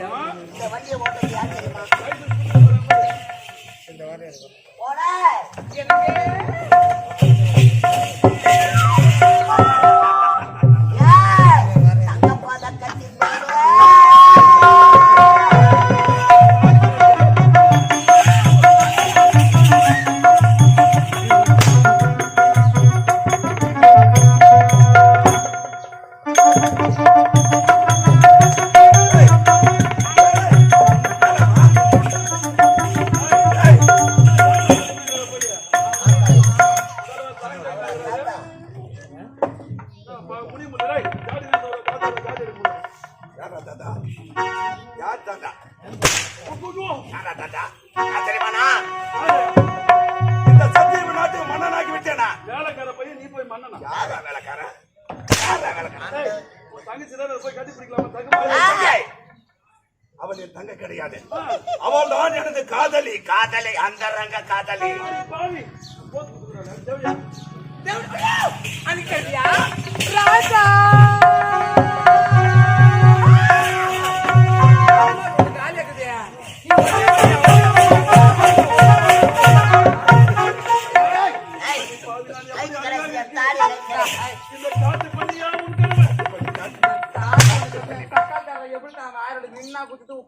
Được 我 காதலை அந்தரங்க காதலை ராஜா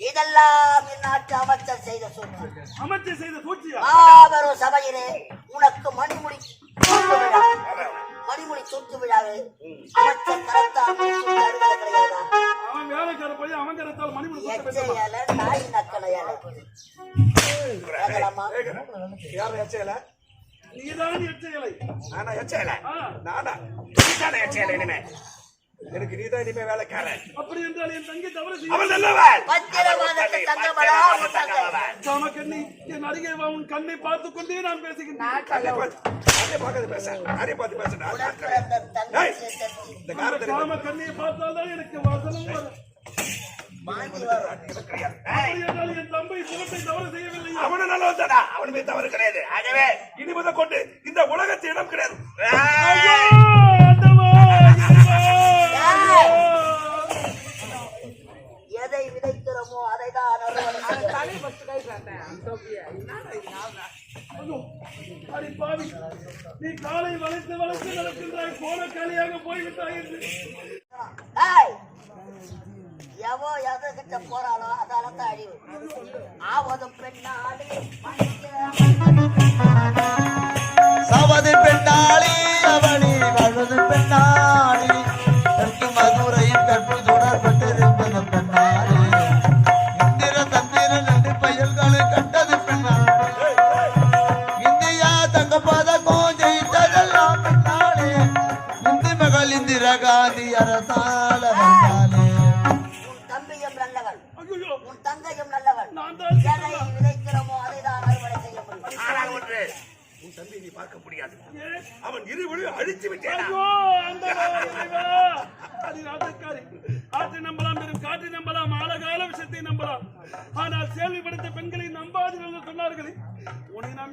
இதெல்லாம் நாட்டு அமைச்சர் செய்த சூழ்ச்சி அமைச்சர் செய்த சூழ்ச்சி மாபெரும் சபையிலே உனக்கு மணிமொழி மணிமொழி சொத்து விழாவில் அவன் வேலைக்கார போய் அவன் கரத்தால் மணி நாய் நக்கலையால யார் எச்சையல? நீதான் எச்சையலை. நானா எச்சையல? நானா? நீதான எச்சையலை இனிமே? எனக்கு நீதான் இனிமே வேலைக்காரன். அப்படி என்றால் என் தங்கை தவறு அவன் நல்லவன் என் அருகே உன் கண்ணை பார்த்துக் கொண்டே நான் பேசுகிறேன் கண்ணியை பார்க்காத பேச நிறைய பார்த்து பேச இந்த காரணம் கண்ணியை பார்த்தால்தான் எனக்கு வசனம் கிடையாது. அவனை நல்ல வந்தாடா அவனுமே தவறு கிடையாது. ஆகவே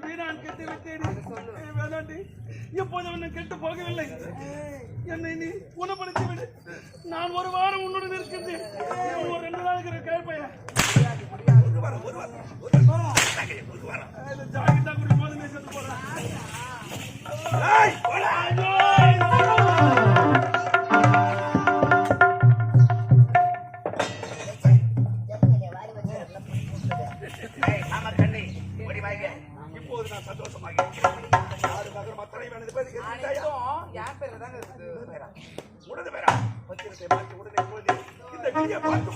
நம்பி நான் கெட்டு விட்டேன் வேணாண்டி. எப்போதும் அவன் கெட்டு போகவில்லை. என்னை நீ குணப்படுத்தி விடு. நான் ஒரு வாரம் உன்னுடன் இருக்கின்றேன். ஒரு ரெண்டு நாளுக்கு கேட்பையா ஒரு வாரம் ஒரு வாரம் ஒரு வாரம் ஒரு வாரம் ஜாகிட்டா குடி போது செத்து போறேன் உடனே பேரா? பத்திரத்தை மாற்றி உடனே போது இந்த விதியை பார்த்து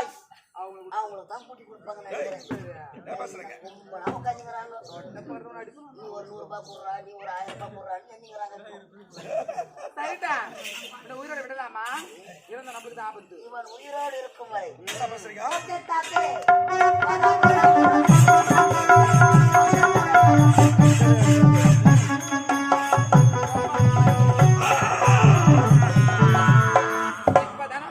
பாய்ஸ் அவங்களுக்கு தான் கூட்டி கொடுப்பாங்க நினைக்கிறேன் கும்பலா உட்காந்துக்கிறாங்க நீ ஒரு நூறு ரூபாய் போடுறா நீ ஒரு ஆயிரம் ரூபாய் போடுறான்னு எண்ணிக்கிறாங்க சரிடா இந்த உயிரோட விடலாமா இறந்த நம்மளுக்கு தான் ஆபத்து இவன் உயிரோடு இருக்கும் வரை ஓகே வாடா. இப்பதானே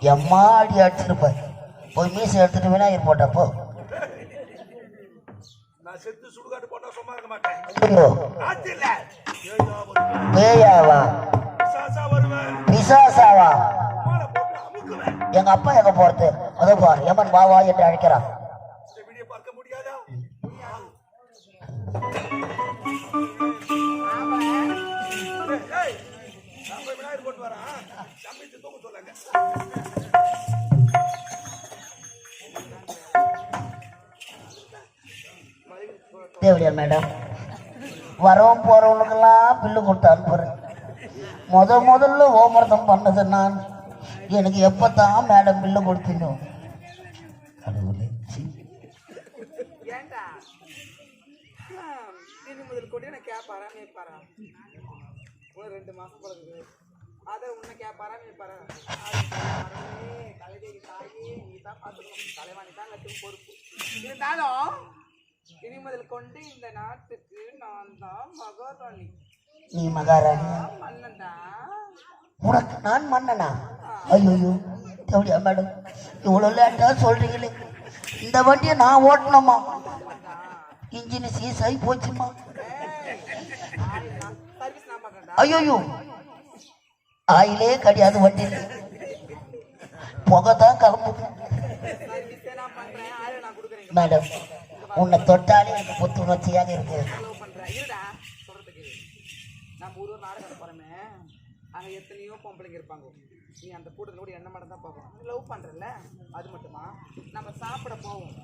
ஃப்ரீயா இருக்கிற ஓடி அப்பையா எம்மாடி அடிச்சிருப்ப போய் மீசை எடுத்துட்டு செத்து சுடுகாட்டு போட்டா ஒரு பேயாவா? பிசாசாவா? எங்க அப்பா எங்க போறது? அதோ பார் யமன் வா வா என்று அழைக்கிறான். போட்டு தூக்க சொல்லுங்க. தேவடியா மேடம். வரவும் போறவனுக்கெல்லாம் பில்லு கொடுத்து அனுப்புறேன். முத முதல்ல ஓமர்த்தம் பண்ணது நான். எனக்கு எப்பதான் மேடம் பில்லு கொடுப்பீங்க கடவுளே ஏன்டா ஹம், இனி முதல் கொடி என்ன கேட்பாரா மேய்ப்பாரா ஒரு ரெண்டு மாசம் பிறகு அதை உன்னை கேட்பாரா மேய்ப்பாரா தலைதேவி தாயே நீ தான் பார்த்துக்கணும். தலைவாணி தான் எல்லாத்தையும் பொறுப்பு. இருந்தாலும் இனி முதல் கொண்டு இந்த நாட்டுக்கு நான் தான் மகாராணி நீ மகாராணி மன்னன்டா உனக்கு நான் மன்னனா? ஐயோ தேவடியா மேடம். இவ்வளோ லேட்டா சொல்றீங்களே. இந்த வண்டியை நான் ஓட்டணுமா? இன்ஜின் சீஸ் ஆகி போச்சுமா? சர்வீஸ் நான் பார்க்கறேன்டா ஐயோ ஆயிலே கிடையாது வண்டியில் புகை தான் கொடுக்குறேன். மேடம் உன்னை தொட்டாலே எனக்கு புத்துணர்ச்சியாக இருக்கு. நம்ம ஒரு நாடகம் போறோமே. அங்க எத்தனையோ பொம்பளைங்க இருப்பாங்க. நீ அந்த கூட்டத்துல கூட என்ன மட்டும் தான் பார்க்கணும் லவ் பண்றல அது மட்டுமா? நம்ம சாப்பிட போவோம்.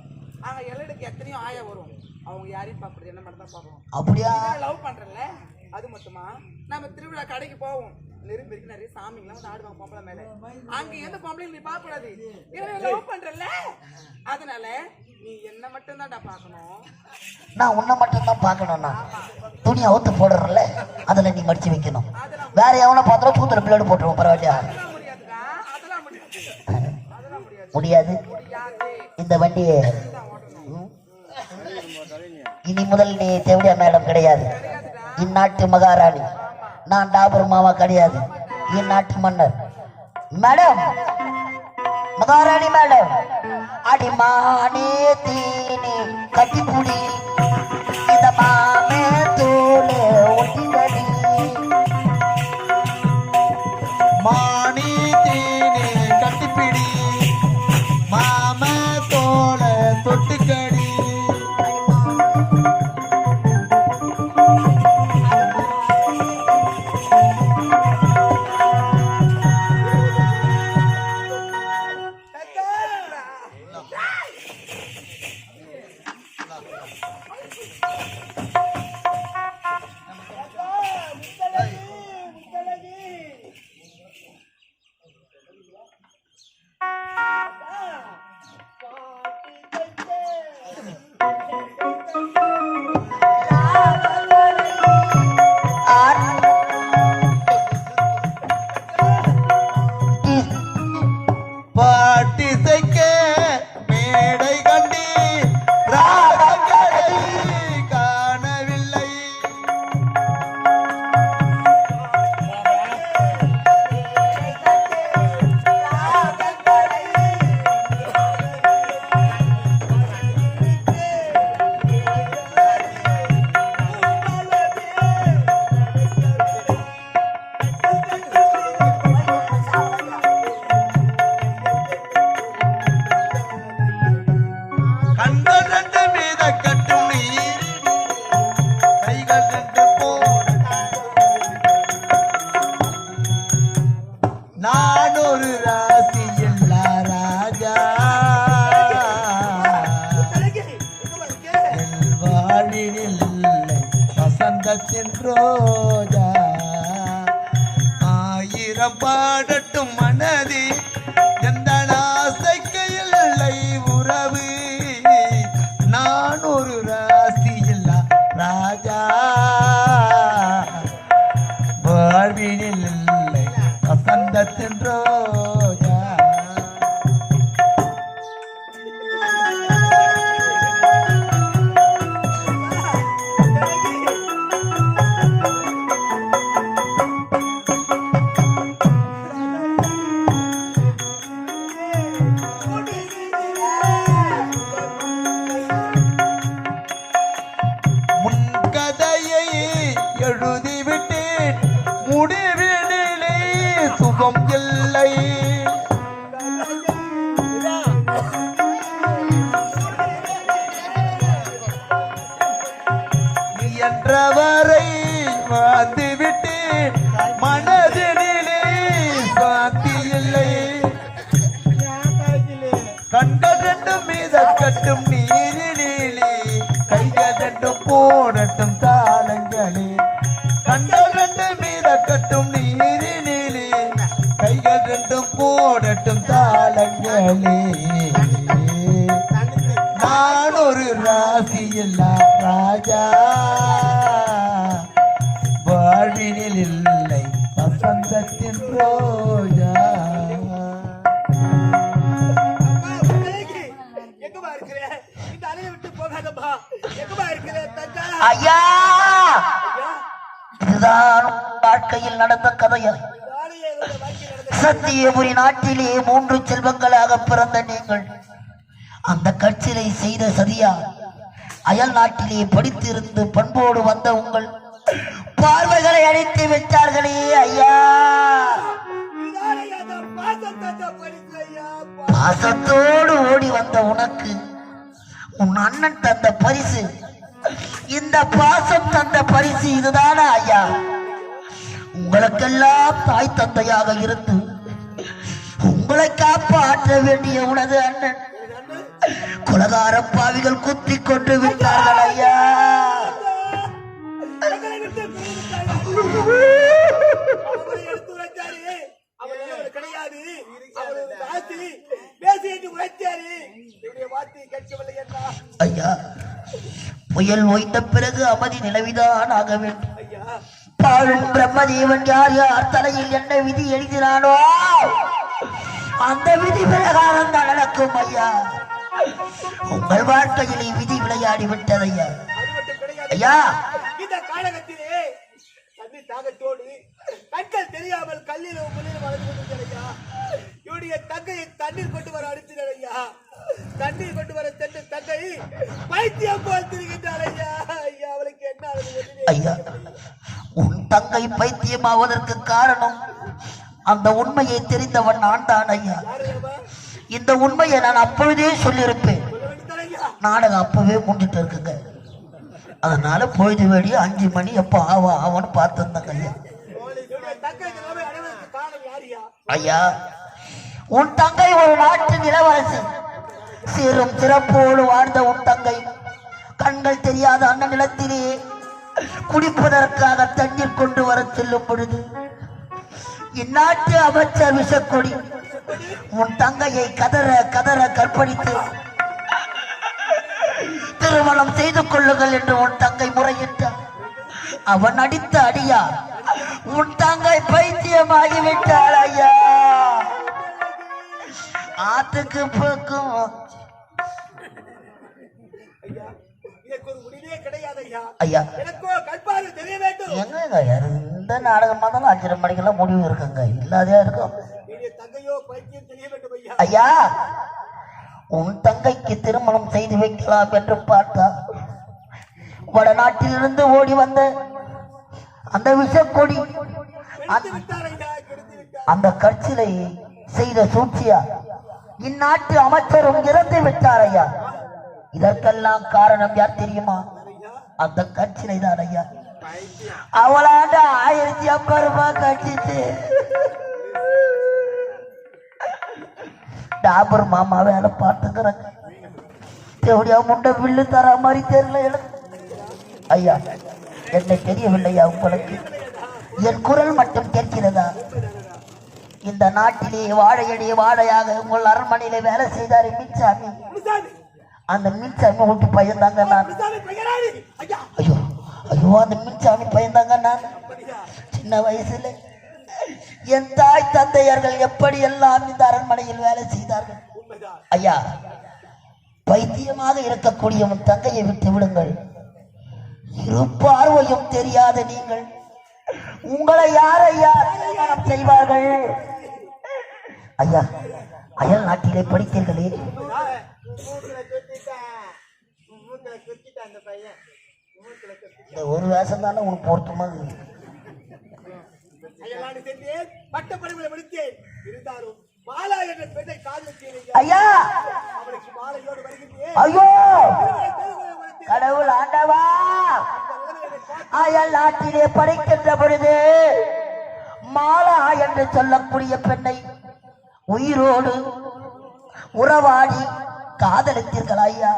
அங்க எல்லடுக்கு எத்தனையோ ஆயா வரும். அவங்க யாரையும் பார்க்கறது என்ன மட்டும் தான் பார்க்கணும். அப்படியா? லவ் பண்றல அது மட்டுமா? நம்ம திருவிழா கடைக்கு போவோம். நெருப்பு இருக்கு நிறைய சாமிங்களாம் வந்து ஆடுவாங்க பொம்பளை மேல. அங்க எந்த பொம்பளையும் நீ பார்க்க கூடாது லவ் பண்றல அதனால நீ என்ன மட்டும் தான்டா பார்க்கணும். நான் உன்னை மட்டும் தான் பார்க்கணும்னா துணி அவுத்து போடுறல அதுல நீ மடிச்சு வைக்கணும். வேற எவனை பார்த்தாலும் தூத்துல பிள்ளைடு போட்டுருவோம் பரவாயில்லையா? முடியாது. இந்த வண்டியை இனி முதல் நீ தேவடியா மேடம் கிடையாது. இந்நாட்டு மகாராணி. நான் டாபர் மாமா கிடையாது. இந்நாட்டு மன்னர். மேடம் மகாராணி மேடம் அடிமானே தீனி கட்டிப்புடி ஆயிரம் பாடட்டும் போடட்டும் தாளங்களே. நான் ஒரு ராசி இல்லா ராஜா. வாழ்வினில் இல்லை வசந்தத்தின் ரோஜா. ஐயா இதுதான் வாழ்க்கையில் நடந்த கதையா சத்தியபுரி நாட்டிலே மூன்று செல்வங்களாக பிறந்த நீங்கள். அந்த கட்சியை செய்த சதியா? அயல் நாட்டிலே படித்திருந்து பண்போடு வந்த உங்கள் பார்வைகளை அழித்து விட்டார்களே ஐயா ஐயா. பாசத்தோடு ஓடி வந்த உனக்கு உன் அண்ணன் தந்த பரிசு. இந்த பாசம் தந்த பரிசு இதுதானா ஐயா? உங்களுக்கெல்லாம் தாய் தந்தையாக இருந்து உங்களை காப்பாற்ற வேண்டிய உனது அண்ணன். குலகார பாவிகள் குத்தி கொண்டு விட்டார்கள் ஐயா. கிடையாது ஐயா புயல் ஓய்ந்த பிறகு அமைதி நிலவிதான் ஆக வேண்டும். பாழும் பிரம்மதேவன் யார் யார் தலையில் என்ன விதி எழுதினானோ அந்த விதி பிரகாரம் தான் நடக்கும் ஐயா. உங்கள் வாழ்க்கையிலே விதி விளையாடி விட்டது ஐயா. ஐயா. இந்த காலகத்திலே தண்ணி தாகத்தோடு கண்கள் தெரியாமல் கல்லில் முள்ளில் வளர்ந்து கொண்டிருக்கிறையா இவருடைய தங்கையை தண்ணீர் கொண்டு வர அனுப்பினார் ஐயா. தண்ணீர் கொண்டு வர சென்ற தங்கை பைத்தியம் போல் திரிகின்றார் ஐயா. ஐயா அவளுக்கு என்ன ஐயா உன் தங்கை பைத்தியமாவதற்கு காரணம் அந்த உண்மையை தெரிந்தவன் நான் தான் ஐயா. இந்த உண்மையை நான் அப்பொழுதே சொல்லியிருப்பேன். நாடகம் அப்பவே முடிஞ்சிட்டு இருக்குங்க. அதனால பொழுது வேடி அஞ்சு மணி எப்போ ஆவா ஆவான்னு பார்த்துருந்தாங்க ஐயா. ஐயா உன் தங்கை ஒரு நாட்டு இளவரசி. சீரும் சிறப்போடு வாழ்ந்த உன் தங்கை. கண்கள் தெரியாத அண்ணன் நிலத்திலே குடிப்பதற்காக தண்ணீர் கொண்டு வர செல்லும் பொழுது இந்நாட்டு அமைச்சர் விஷக்கொடி உன் தங்கையை கதற கதற கற்பழித்து திருமணம் செய்து கொள்ளுங்கள் என்று உன் தங்கை முறையிட்டார் அவன் அடித்த அடியா? உன் தங்கை பைத்தியமாகிவிட்டாள் ஐயா. ஆத்துக்கு போக்கும். ஐயா. எங்க எந்த நாடகமா இருந்தாலும் அஞ்சரை மணிக்கெல்லாம் முடிவு இருக்குங்க. இல்லாதே இருக்கும். ஐயா. உன் தங்கைக்கு திருமணம் செய்து வைக்கலாம் என்று பார்த்தா வடநாட்டிலிருந்து ஓடி வந்த அந்த விஷக்கொடி அந்த கட்சிலை செய்த சூழ்ச்சியா? இந்நாட்டு அமைச்சரும் இறந்து விட்டார் ஐயா. இதற்கெல்லாம் காரணம் யார் தெரியுமா? அந்த கட்சினை தான் ஐயா அவளாண்ட ஆயிரத்தி ஐம்பது ரூபாய் கட்டிச்சு டாபர் மாமா வேலை பார்த்துக்கிறாங்க. எப்படியா முண்டை வில்லு தர மாதிரி தெரியல எனக்கு. ஐயா என்னை தெரியவில்லையா உங்களுக்கு? என் குரல் மட்டும் கேட்கிறதா? இந்த நாட்டிலே வாழையடி வாழையாக உங்கள் அரண்மனையிலே வேலை செய்தார் மின்சாமி அந்த மின்சாமி விட்டு பயந்தாங்க நான். ஐயா. ஐயோ அந்த மின்சாமி பயந்தாங்க நான். சின்ன வயசுல என் தாய் தந்தையர்கள் எப்படி எல்லாம் இந்த அரண்மனையில் வேலை செய்தார்கள்? ஐயா பைத்தியமாக இருக்கக்கூடிய உன் தங்கையை விட்டு விடுங்கள். இரு பார்வையும் தெரியாத நீங்கள் உங்களை யார் ஐயா திருமணம் செய்வார்கள்? ஐயா அயல் நாட்டிலே படித்தீர்களே. இந்த ஒரு வேஷம் தானே உனக்கு பொருத்தமா இருக்குது. அயலாடி சென்றேன் பட்ட படிப்புல படித்தேன் இருந்தாலும் மாலா என்ற பெண்ணை காதலித்தேன் ஐயா. ஐயா! அவளுக்கு மாலையோடு வருகின்றேன். ஐயோ! திருமண தேர்வுகளை முடித்து கடவுள் ஆண்டவா! அயல் நாட்டிலே படைக்கின்ற பொழுது மாலா என்று சொல்லக்கூடிய பெண்ணை உயிரோடு உறவாடி காதலித்தீர்கள் ஐயா?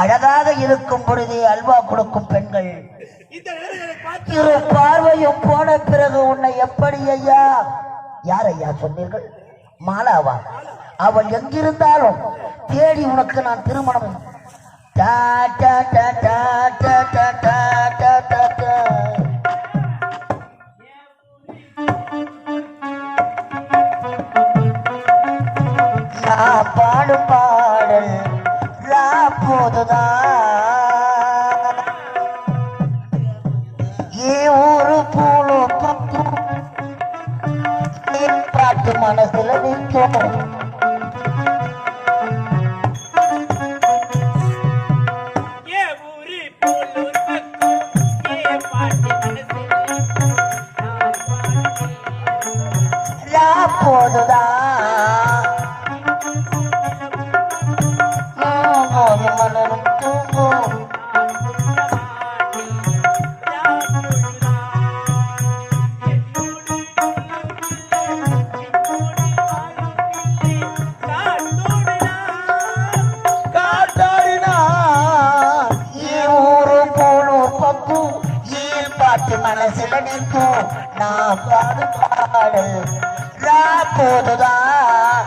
அழகாக இருக்கும் பொழுதே அல்வா கொடுக்கும் பெண்கள். இரு பார்வையும் போன பிறகு உன்னை எப்படி ஐயா? யார் ஐயா சொன்னீர்கள்? மாலாவா? அவள் எங்கிருந்தாலும் தேடி உனக்கு நான் திருமணம். பாடும் பாடல் ரா போதுதான் ஏ ஒரு பூலோ பக்கம் பாட்டு மனசுல நிற்கும். மனசுல நிற்கும் நான் பாடும் பாடல். போதுதான்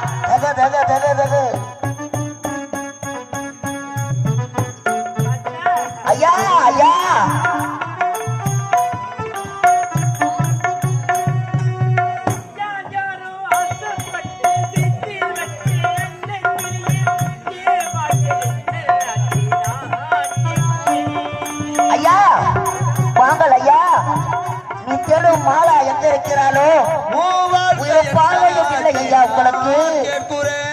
के पूरे